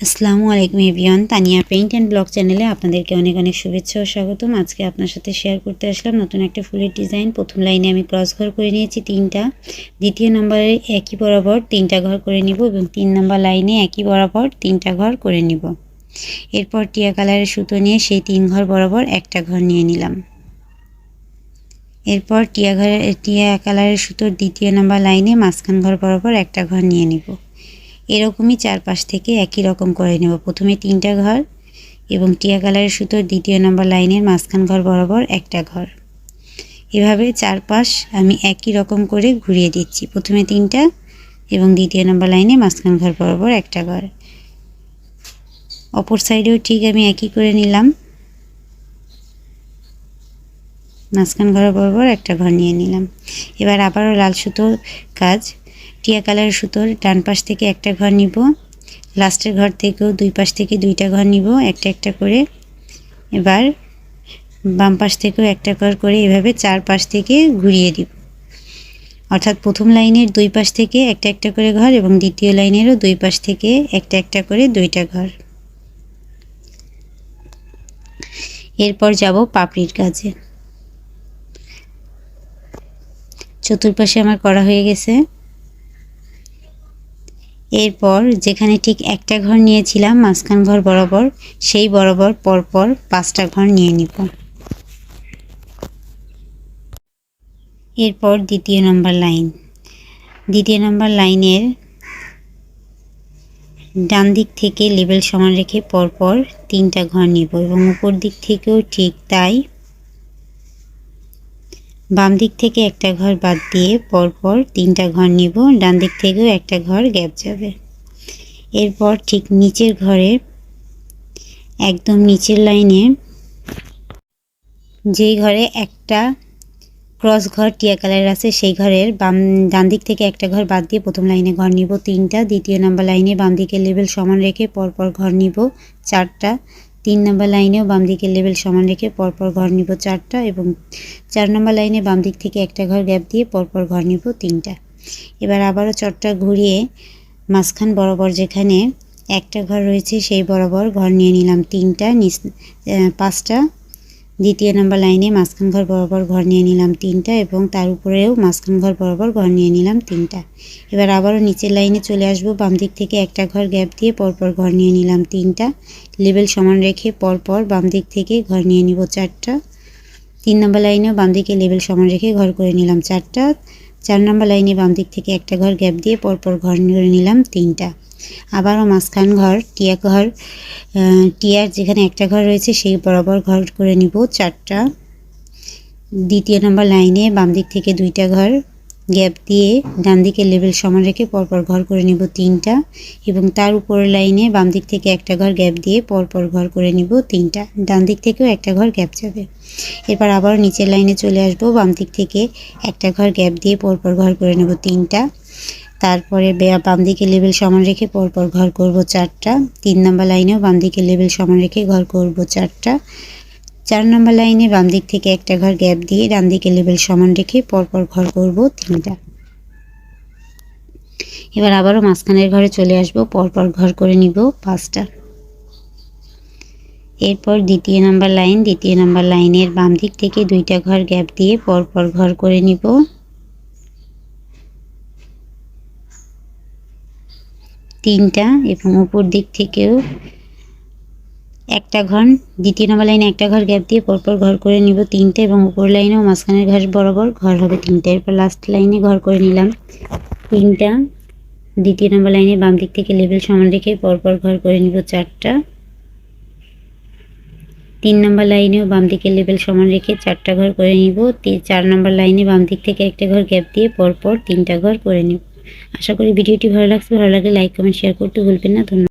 আসসালামু আলাইকুম এভিয়ন তানিয়া পেইন্ট অ্যান্ড ব্লগ চ্যানেলে আপনাদেরকে অনেক অনেক শুভেচ্ছা ও স্বাগতম। আজকে আপনার সাথে শেয়ার করতে আসলাম নতুন একটা ফুলের ডিজাইন। প্রথম লাইনে আমি ক্রস ঘর করে নিয়েছি তিনটা। দ্বিতীয় নম্বরে একই বরাবর তিনটা ঘর করে নিব এবং তিন নম্বর লাইনে একই বরাবর তিনটা ঘর করে নিব। এরপর টিয়া কালারের সুতো নিয়ে সেই তিন ঘর বরাবর একটা ঘর নিয়ে নিলাম। এরপর টিয়া ঘরের টিয়া কালারের সুতোর দ্বিতীয় নম্বর লাইনে মাঝখান ঘর বরাবর একটা ঘর নিয়ে নিব। এরকমই চারপাশ থেকে একই রকম করে নেব। প্রথমে তিনটা ঘর এবং টিয়া কালারের সুতোর দ্বিতীয় নম্বর লাইনের মাঝখান ঘর বরাবর একটা ঘর। এভাবে চারপাশ আমি একই রকম করে ঘুরিয়ে দিচ্ছি। প্রথমে তিনটা এবং দ্বিতীয় নম্বর লাইনে মাঝখান ঘর বরাবর একটা ঘর। অপর সাইডেও ঠিক আমি একই করে নিলাম। মাঝখান ঘর বরাবর একটা ঘর নিয়ে নিলাম। এবার আবারও লাল সুতোর কাজ টিয়া কালারের সুতোর ডান পাশ থেকে একটা ঘর নিব, লাস্টের ঘর থেকেও দুই পাশ থেকে দুইটা ঘর নিব, একটা একটা করে। এবার বাম পাশ থেকেও একটা ঘর করে এভাবে চার পাশ থেকে ঘুরিয়ে দিব। অর্থাৎ প্রথম লাইনের দুই পাশ থেকে একটা একটা করে ঘর এবং দ্বিতীয় লাইনেরও দুই পাশ থেকে একটা একটা করে দুইটা ঘর। এরপর যাব পাপড়ির কাজে। চতুর্পাশে আমার করা হয়ে গেছে। এরপর যেখানে ঠিক একটা ঘর নিয়েছিলাম, মাঝখান ঘর বরাবর, সেই বরাবর পরপর পাঁচটা ঘর নিয়ে নিব। এরপর দ্বিতীয় নম্বর লাইন। দ্বিতীয় নম্বর লাইনের ডান দিক থেকে লেবেল সমান রেখে পরপর তিনটা ঘর নিব এবং উপর দিক থেকেও ঠিক তাই বাম দিক থেকে একটা ঘর বাদ দিয়ে পরপর তিনটা ঘর নিব ডান দিক থেকেও একটা ঘর গ্যাপ যাবে। এরপর ঠিক নিচের ঘরে একদম নিচের লাইনে যেই ঘরে একটা ক্রস ঘর টিয়া কালার আছে, সেই ঘরের বাম ডান দিক থেকে একটা ঘর বাদ দিয়ে প্রথম লাইনে ঘর নিব তিনটা, দ্বিতীয় নাম্বার লাইনে বাম দিকে লেভেল সমান রেখে পরপর ঘর নিব চারটা। তিন নম্বর লাইনেও বাম দিকের লেভেল সমান রেখে পরপর ঘর নিব চারটা এবং চার নম্বর লাইনে বাম দিক থেকে একটা ঘর গ্যাপ দিয়ে পরপর ঘর নিব তিনটা। এবার আবারও চটটা ঘুরিয়ে মাঝখান বরাবর যেখানে একটা ঘর রয়েছে সেই বরাবর ঘর নিয়ে নিলাম তিনটা, নিচ পাঁচটা দ্বিতীয় নম্বর লাইনে মাঝখান ঘর বরাবর ঘর নিয়ে নিলাম তিনটা এবং তার উপরেও মাঝখান ঘর বরাবর ঘর নিয়ে নিলাম তিনটা। এবার আবারও নিচের লাইনে চলে আসব, বাম দিক থেকে একটা ঘর গ্যাপ দিয়ে পরপর ঘর নিয়ে নিলাম তিনটা। লেবেল সমান রেখে পরপর বাম দিক থেকে ঘর নিয়ে নিব চারটা। তিন নম্বর লাইনেও বাম দিকে লেবেল সমান রেখে ঘর করে নিলাম চারটা। চার নম্বর লাইনে বাম দিক থেকে একটা ঘর গ্যাপ দিয়ে পরপর ঘর করে নিলাম তিনটা। আবারও মাঝখান ঘর, টিয়া ঘর টিয়ার যেখানে একটা ঘর রয়েছে সেই বরাবর ঘর করে নিব চারটা। দ্বিতীয় নম্বর লাইনে বাম দিক থেকে দুইটা ঘর গ্যাপ দিয়ে ডান দিকে লেভেল সমান রেখে পরপর ঘর করে নিব তিনটা এবং তার উপরের লাইনে বাম দিক থেকে একটা ঘর গ্যাপ দিয়ে পরপর ঘর করে নিব তিনটা। ডান দিক থেকেও একটা ঘর গ্যাপ যাবে। এরপর আবার নিচের লাইনে চলে আসব, বাম দিক থেকে একটা ঘর গ্যাপ দিয়ে পরপর ঘর করে নেব তিনটা। তারপরে বাম দিকে লেভেল সমান রেখে পরপর ঘর করব চারটা। তিন নম্বর লাইনেও বাম দিকে লেভেল সমান রেখে ঘর করব চারটা। চার নম্বর লাইনে বাম দিক থেকে একটা ঘর গ্যাপ দিয়ে ডান দিকে লেভেল সমান রেখে পরপর ঘর করব তিনটা। এবার আবারও মাঝখানের ঘরে চলে আসব, পরপর ঘর করে নিব পাঁচটা। এরপর দ্বিতীয় নাম্বার লাইন, দ্বিতীয় নাম্বার লাইনের বাম দিক থেকে দুইটা ঘর গ্যাপ দিয়ে পরপর ঘর করে নিব। তিনটা এবং উপর দিক থেকেও একটা ঘর, দ্বিতীয় নম্বর লাইনে একটা ঘর, গ্যাপ দিয়ে পরপর ঘর করে নিব তিনটে এবং উপর লাইনেও মাঝখানের ঘর বরাবর ঘর হবে তিনটে। এরপর লাস্ট লাইনে ঘর করে নিলাম তিনটা। দ্বিতীয় নম্বর লাইনে বাম দিক থেকে লেভেল সমান রেখে পরপর ঘর করে নিব চারটা। তিন নম্বর লাইনেও বাম দিকে লেভেল সমান রেখে চারটা ঘর করে নিব। চার নম্বর লাইনে বাম দিক থেকে একটা ঘর, গ্যাপ দিয়ে পরপর তিনটা ঘর করে নিব। আশা করি ভিডিওটি ভালো লাগছে, ভালো লাগলে লাইক কমেন্ট শেয়ার করতে ভুলবেন না। ধন্যবাদ।